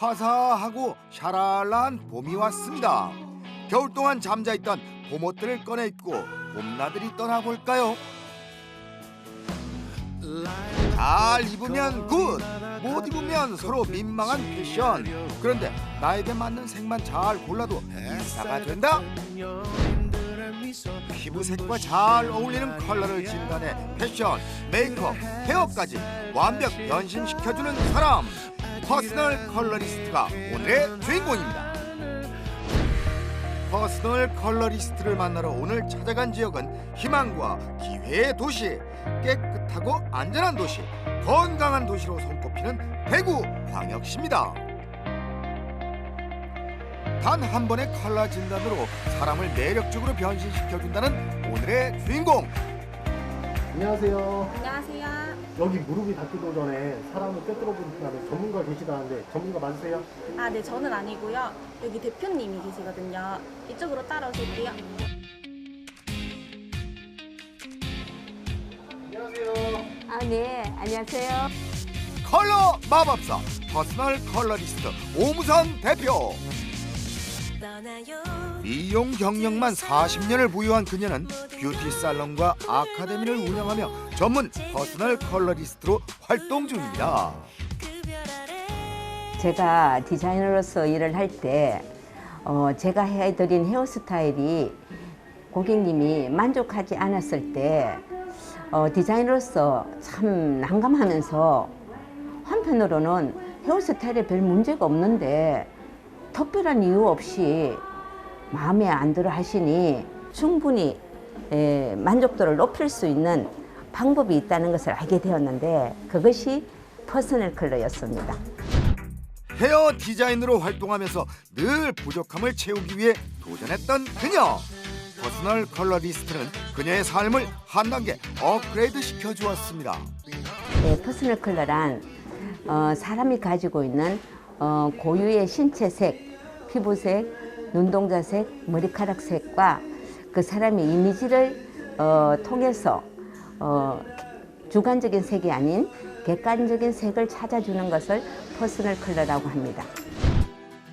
화사하고 샤랄라한 봄이 왔습니다. 겨울 동안 잠자있던 봄옷들을 꺼내 입고 봄나들이 떠나볼까요? 잘 입으면 굿, 못 입으면 서로 민망한 패션. 그런데 나에게 맞는 색만 잘 골라도 인싸가 된다. 피부색과 잘 어울리는 컬러를 진단해 패션, 메이크업, 헤어까지 완벽 변신시켜주는 사람 퍼스널 컬러리스트가 오늘의 주인공입니다. 퍼스널 컬러리스트를 만나러 오늘 찾아간 지역은 희망과 기회의 도시, 깨끗하고 안전한 도시, 건강한 도시로 손꼽히는 대구 광역시입니다. 단 한 번의 컬러 진단으로 사람을 매력적으로 변신시켜준다는 오늘의 주인공. 안녕하세요. 안녕하세요. 여기 무릎이 닿기도 전에 사람을 꿰뚫어 본다는 전문가 계시다는데 전문가 맞으세요? 아, 네, 저는 아니고요. 여기 대표님이 계시거든요. 이쪽으로 따라오실게요. 안녕하세요. 아, 네. 안녕하세요. 컬러 마법사 퍼스널 컬러리스트 오무선 대표. 미용 경력만 40년을 보유한 그녀는 뷰티 살롱과 아카데미를 운영하며 전문 퍼스널 컬러리스트로 활동 중입니다. 제가 디자이너로서 일을 할 때, 어, 제가 해드린 헤어스타일이 고객님이 만족하지 않았을 때, 어, 디자이너로서 참 난감하면서 한편으로는 헤어스타일에 별 문제가 없는데 특별한 이유 없이 마음에 안 들어 하시니 충분히 에, 만족도를 높일 수 있는 방법이 있다는 것을 알게 되었는데 그것이 퍼스널 컬러였습니다. 헤어 디자이너로 활동하면서 늘 부족함을 채우기 위해 도전했던 그녀. 퍼스널 컬러리스트는 그녀의 삶을 한 단계 업그레이드 시켜 주었습니다. 네, 퍼스널 컬러란 어, 사람이 가지고 있는 어, 고유의 신체색, 피부색, 눈동자색, 머리카락색과 그 사람의 이미지를 어, 통해서 어, 주관적인 색이 아닌 객관적인 색을 찾아주는 것을 퍼스널 컬러라고 합니다.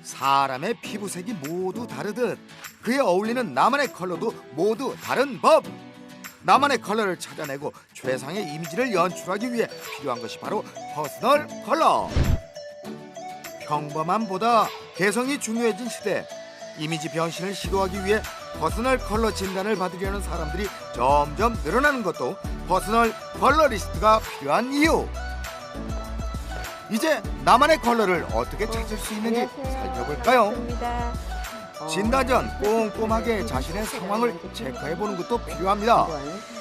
사람의 피부색이 모두 다르듯 그에 어울리는 나만의 컬러도 모두 다른 법. 나만의 컬러를 찾아내고 최상의 이미지를 연출하기 위해 필요한 것이 바로 퍼스널 컬러. 평범함보다 개성이 중요해진 시대. 이미지 변신을 시도하기 위해 퍼스널 컬러 진단을 받으려는 사람들이 점점 늘어나는 것도 퍼스널 컬러리스트가 필요한 이유. 이제 나만의 컬러를 어떻게 찾을 수 있는지 살펴볼까요? 진단 전 꼼꼼하게 자신의 상황을 체크해 보는 것도 필요합니다.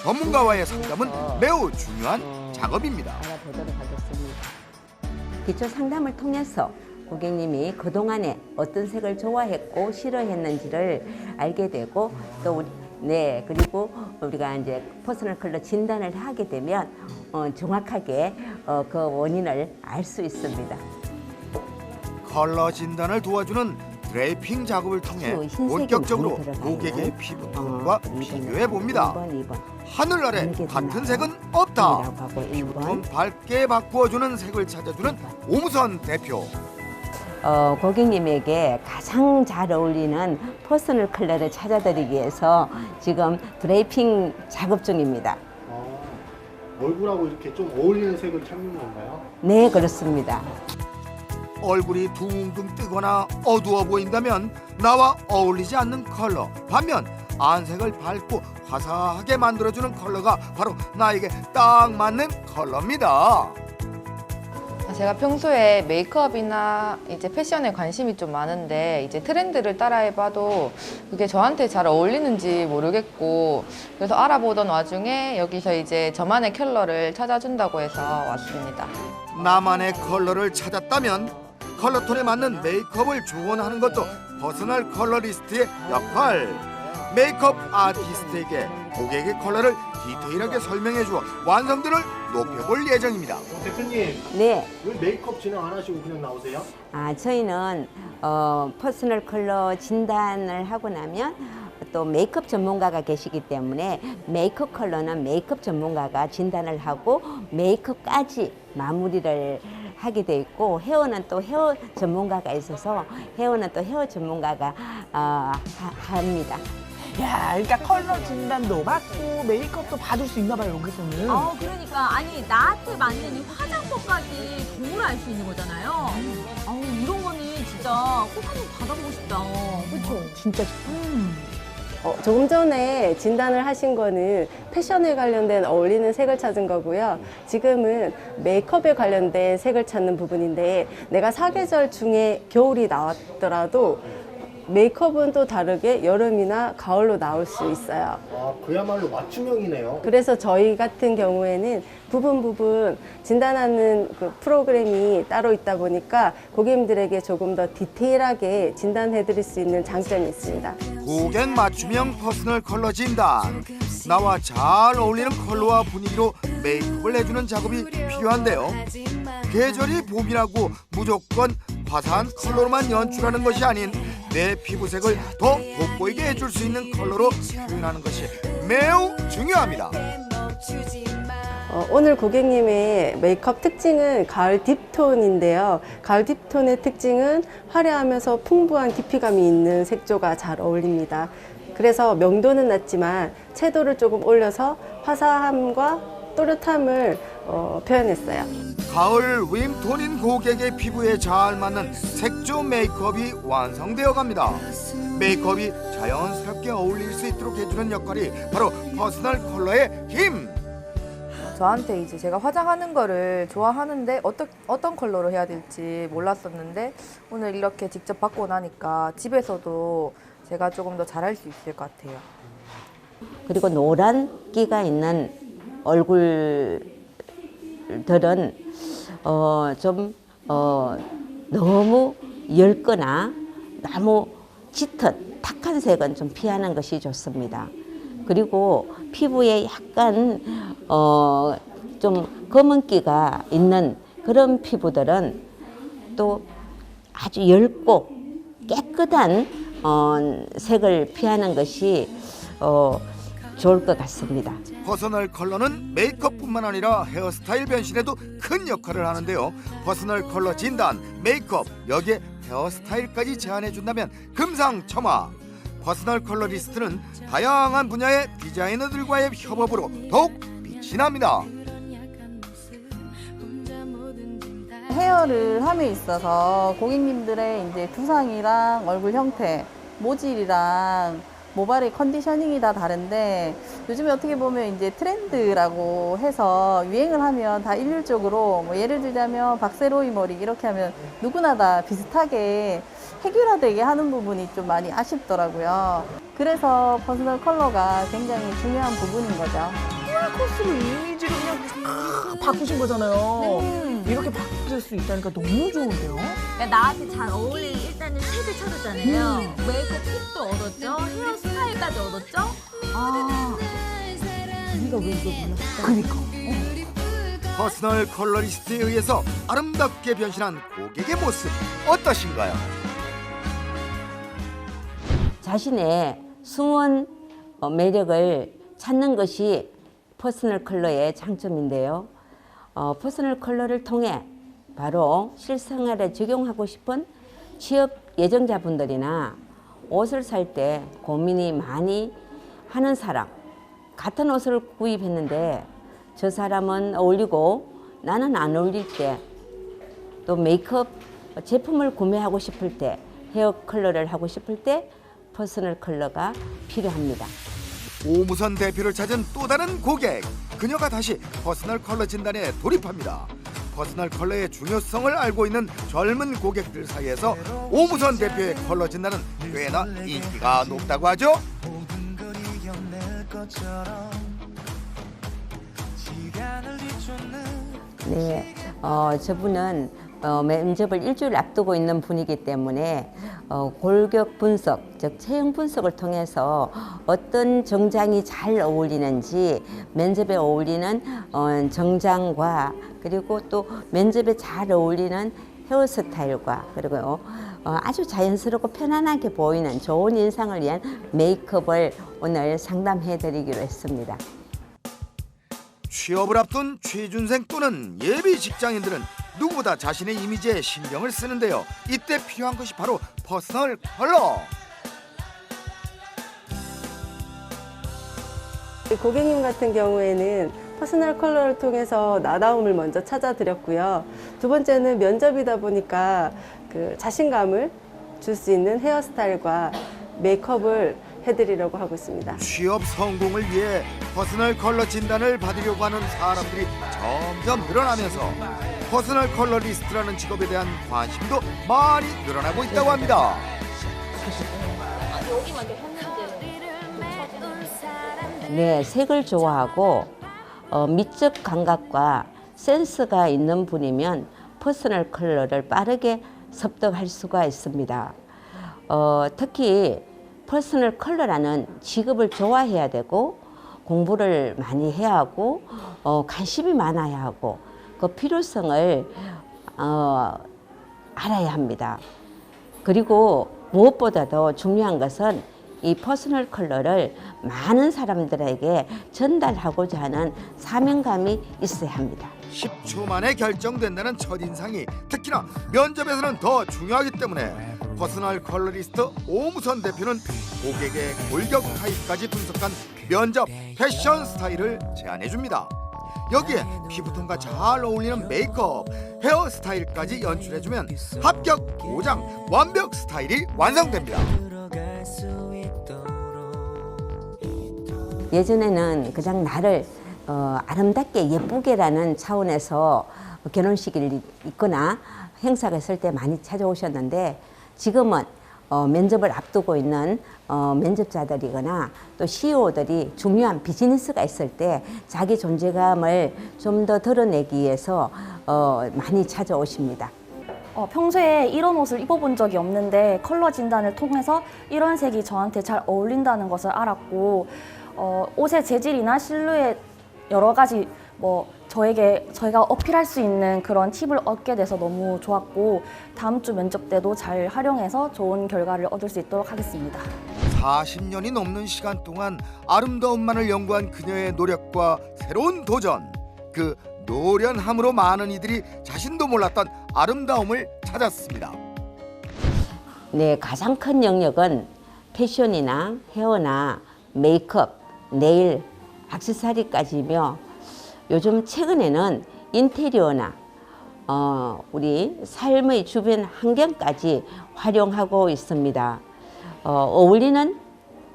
전문가와의 상담은 매우 중요한 작업입니다. 기초 상담을 통해서 고객님이 그동안에 어떤 색을 좋아했고 싫어했는지를 알게 되고 또 우리 네 그리고 우리가 이제 퍼스널 컬러 진단을 하게 되면 어, 정확하게 어, 그 원인을 알 수 있습니다. 컬러 진단을 도와주는 드레이핑 작업을 통해 또 흰색이 본격적으로 많이 들어가요. 고객의 피부 톤과 어, 이번, 비교해 봅니다. 2번, 2번. 하늘 아래 이렇게 같은. 색은 없다. 1번. 밝게 바꾸어주는 색을 찾아주는 오무선 대표. 어, 고객님에게 가장 잘 어울리는 퍼스널 컬러를 찾아드리기 위해서 지금 드레이핑 작업 중입니다. 어, 얼굴하고 이렇게 좀 어울리는 색을 찾는 건가요? 네, 그렇습니다. 얼굴이 둥둥 뜨거나 어두워 보인다면 나와 어울리지 않는 컬러 반면 안색을 밝고 화사하게 만들어주는 컬러가 바로 나에게 딱 맞는 컬러입니다 제가 평소에 메이크업이나 이제 패션에 관심이 좀 많은데 이제 트렌드를 따라해봐도 그게 저한테 잘 어울리는지 모르겠고 그래서 알아보던 와중에 여기서 이제 저만의 컬러를 찾아준다고 해서 왔습니다. 나만의 컬러를 찾았다면 컬러톤에 맞는 메이크업을 조언하는 것도 퍼스널 컬러리스트의 역할 메이크업 아티스트에게 고객의 컬러를 디테일하게 설명해 주어 완성도를 높여볼 예정입니다 어, 대표님 네, 왜 메이크업 진행 안 하시고 그냥 나오세요? 아, 저희는 어, 퍼스널 컬러 진단을 하고 나면 또 메이크업 전문가가 계시기 때문에 메이크업 컬러는 메이크업 전문가가 진단을 하고 메이크업까지 마무리를 하게 돼 있고 헤어는 또 헤어 전문가가 있어서 헤어는 또 헤어 전문가가 어, 하- 합니다. 야, 그러니까 컬러 진단도 받고 메이크업도 받을 수 있나 봐요, 여기서는. 아 그러니까 아니 나한테 맞는 이 화장법까지 정보를 알수 있는 거잖아요. 아우 이런 거는 진짜 꼭 한번 받아보고 싶다. 그렇죠. 진짜 어, 조금 전에 진단을 하신 거는 패션에 관련된 어울리는 색을 찾은 거고요. 지금은 메이크업에 관련된 색을 찾는 부분인데 내가 사계절 중에 겨울이 나왔더라도 메이크업은 또 다르게 여름이나 가을로 나올 수 있어요. 아, 그야말로 맞춤형이네요. 그래서 저희 같은 경우에는 부분 부분 진단하는 그 프로그램이 따로 있다 보니까 고객님들에게 조금 더 디테일하게 진단해 드릴 수 있는 장점이 있습니다. 고객 맞춤형 퍼스널 컬러 진단 나와 잘 어울리는 컬러와 분위기로 메이크업을 해주는 작업이 필요한데요 계절이 봄이라고 무조건 화사한 컬러로만 연출하는 것이 아닌 내 피부색을 더 돋보이게 해줄 수 있는 컬러로 표현하는 것이 매우 중요합니다 어, 오늘 고객님의 메이크업 특징은 가을 딥톤인데요. 가을 딥톤의 특징은 화려하면서 풍부한 깊이감이 있는 색조가 잘 어울립니다. 그래서 명도는 낮지만 채도를 조금 올려서 화사함과 또렷함을 어, 표현했어요. 가을 윈톤인 고객의 피부에 잘 맞는 색조 메이크업이 완성되어 갑니다. 메이크업이 자연스럽게 어울릴 수 있도록 해주는 역할이 바로 퍼스널 컬러의 힘. 저한테 이제 제가 화장하는 거를 좋아하는데 어떤 어떤 컬러로 해야 될지 몰랐었는데 오늘 이렇게 직접 받고 나니까 집에서도 제가 조금 더 잘할 수 있을 것 같아요. 그리고 노란 끼가 있는 얼굴 들은 어, 좀 어, 너무 엷거나 너무 짙은 탁한 색은 좀 피하는 것이 좋습니다. 그리고 피부에 약간 어, 좀 검은기가 있는 그런 피부들은 또 아주 엷고 깨끗한 어, 색을 피하는 것이 어, 좋을 것 같습니다. 퍼스널 컬러는 메이크업뿐만 아니라 헤어스타일 변신에도 큰 역할을 하는데요. 퍼스널 컬러 진단, 메이크업, 여기에 헤어스타일까지 제안해 준다면 금상첨화. 퍼스널 컬러 리스트는 다양한 분야의 디자이너들과의 협업으로 더욱 빛이 납니다. 헤어를 함에 있어서 고객님들의 이제 두상이랑 얼굴 형태, 모질이랑 모발의 컨디셔닝이 다 다른데 요즘에 어떻게 보면 이제 트렌드라고 해서 유행을 하면 다 일률적으로 뭐 예를 들자면 박세로이 머리 이렇게 하면 누구나 다 비슷하게 해결화되게 하는 부분이 좀 많이 아쉽더라고요. 그래서 퍼스널 컬러가 굉장히 중요한 부분인 거죠. 코스로 이미지를 그냥 다 바꾸신 거잖아요. 이렇게 바뀔 수 있다니까 너무 좋은데요? 그러니까 나한테 잘 어울리는 일단은 색을 찾았잖아요. 메이크업 팁도 얻었죠. 헤어 스타일까지 얻었죠. 아 우리가 왜 이거 몰랐어? 그니까. 퍼스널 컬러리스트에 의해서 아름답게 변신한 고객의 모습 어떠신가요? 자신의 숨은 어, 매력을 찾는 것이 퍼스널 컬러의 장점인데요. 어, 퍼스널 컬러를 통해 바로 실생활에 적용하고 싶은 취업 예정자분들이나 옷을 살 때 고민이 많이 하는 사람, 같은 옷을 구입했는데 저 사람은 어울리고 나는 안 어울릴 때 또 메이크업 제품을 구매하고 싶을 때 헤어 컬러를 하고 싶을 때 퍼스널 컬러가 필요합니다. 오무선 대표를 찾은 또 다른 고객. 그녀가 다시 퍼스널 컬러 진단에 돌입합니다. 퍼스널 컬러의 중요성을 알고 있는 젊은 고객들 사이에서 오무선 대표의 컬러 진단은 꽤나 인기가 높다고 하죠. 네, 어, 저분은 어, 면접을 일주일 앞두고 있는 분이기 때문에 어, 골격 분석, 즉 체형 분석을 통해서 어떤 정장이 잘 어울리는지 면접에 어울리는 어, 정장과 그리고 또 면접에 잘 어울리는 헤어스타일과 그리고 어, 아주 자연스럽고 편안하게 보이는 좋은 인상을 위한 메이크업을 오늘 상담해 드리기로 했습니다. 취업을 앞둔 취준생 또는 예비 직장인들은 누구보다 자신의 이미지에 신경을 쓰는데요. 이때 필요한 것이 바로 퍼스널 컬러. 고객님 같은 경우에는 퍼스널 컬러를 통해서 나다움을 먼저 찾아드렸고요. 두 번째는 면접이다 보니까 그 자신감을 줄 수 있는 헤어스타일과 메이크업을 해드리려고 하고 있습니다. 취업 성공을 위해 퍼스널 컬러 진단을 받으려고 하는 사람들이 점점 늘어나면서 퍼스널 컬러 리스트라는 직업에 대한 관심도 많이 늘어나고 있다고 합니다. 네, 색을 좋아하고 어, 미적 감각과 센스가 있는 분이면 퍼스널 컬러를 빠르게 습득할 수가 있습니다. 어, 특히 퍼스널 컬러라는 직업을 좋아해야 되고 공부를 많이 해야 하고 어, 관심이 많아야 하고 그 필요성을 어, 알아야 합니다. 그리고 무엇보다도 중요한 것은 이 퍼스널 컬러를 많은 사람들에게 전달하고자 하는 사명감이 있어야 합니다. 10초 만에 결정된다는 첫인상이 특히나 면접에서는 더 중요하기 때문에 퍼스널 컬러리스트 오무선 대표는 고객의 골격 타입까지 분석한 면접 패션 스타일을 제안해 줍니다. 여기에 피부톤과 잘 어울리는 메이크업, 헤어스타일까지 연출해주면 합격 보장 완벽 스타일이 완성됩니다. 예전에는 그냥 나를 어, 아름답게 예쁘게라는 차원에서 결혼식을 있거나 행사가 있을 때 많이 찾아오셨는데 지금은 어, 면접을 앞두고 있는 어, 면접자들이거나 또 CEO들이 중요한 비즈니스가 있을 때 자기 존재감을 좀 더 드러내기 위해서 어, 많이 찾아오십니다. 어, 평소에 이런 옷을 입어본 적이 없는데 컬러 진단을 통해서 이런 색이 저한테 잘 어울린다는 것을 알았고 어, 옷의 재질이나 실루엣 여러 가지 뭐 저에게 저희가 어필할 수 있는 그런 팁을 얻게 돼서 너무 좋았고 다음 주 면접 때도 잘 활용해서 좋은 결과를 얻을 수 있도록 하겠습니다. 40년이 넘는 시간 동안 아름다움만을 연구한 그녀의 노력과 새로운 도전 그 노련함으로 많은 이들이 자신도 몰랐던 아름다움을 찾았습니다. 네, 가장 큰 영역은 패션이나 헤어나 메이크업, 네일, 액세서리까지며 요즘 최근에는 인테리어나 어, 우리 삶의 주변 환경까지 활용하고 있습니다. 어, 어울리는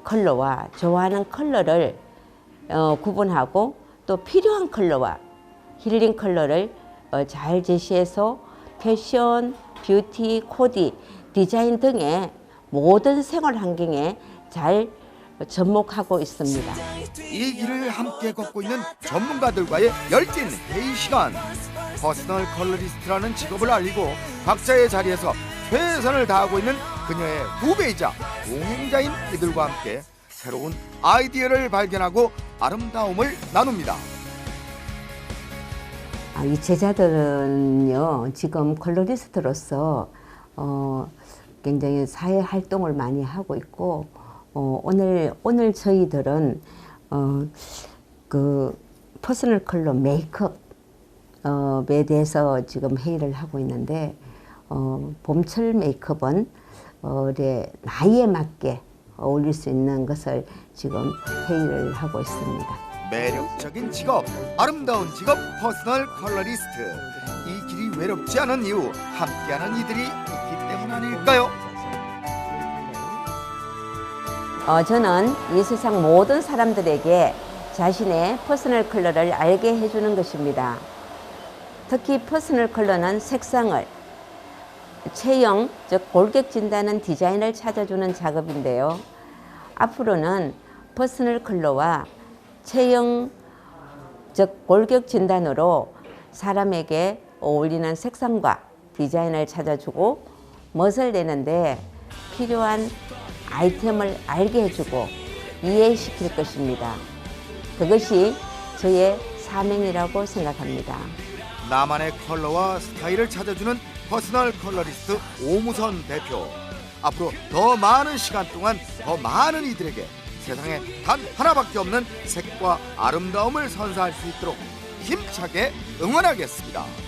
컬러와 좋아하는 컬러를 어, 구분하고 또 필요한 컬러와 힐링 컬러를 어, 잘 제시해서 패션, 뷰티, 코디, 디자인 등의 모든 생활 환경에 잘 접목하고 있습니다. 이 길을 함께 걷고 있는 전문가들과의 열띤 회의 시간 퍼스널 컬러리스트라는 직업을 알리고 각자의 자리에서 최선을 다하고 있는 그녀의 후배이자 동행자인 이들과 함께 새로운 아이디어를 발견하고 아름다움을 나눕니다. 아, 이 제자들은요 지금 컬러리스트로서 어, 굉장히 사회 활동을 많이 하고 있고 어, 오늘 오늘 저희들은 어, 그 퍼스널 컬러 메이크업에 대해서 지금 회의를 하고 있는데 어, 봄철 메이크업은 어, 이제 나이에 맞게 어울릴 수 있는 것을 지금 회의를 하고 있습니다. 매력적인 직업, 아름다운 직업 퍼스널 컬러리스트. 이 길이 외롭지 않은 이유 함께하는 이들이 있기 때문 아닐까요? 어, 저는 이 세상 모든 사람들에게 자신의 퍼스널 컬러를 알게 해주는 것입니다. 특히 퍼스널 컬러는 색상을 체형, 즉 골격 진단은 디자인을 찾아주는 작업인데요. 앞으로는 퍼스널 컬러와 체형, 즉 골격 진단으로 사람에게 어울리는 색상과 디자인을 찾아주고 멋을 내는데 필요한 아이템을 알게 해주고 이해시킬 것입니다. 그것이 저의 사명이라고 생각합니다. 나만의 컬러와 스타일을 찾아주는 퍼스널 컬러리스트 오무선 대표. 앞으로 더 많은 시간 동안 더 많은 이들에게 세상에 단 하나밖에 없는 색과 아름다움을 선사할 수 있도록 힘차게 응원하겠습니다.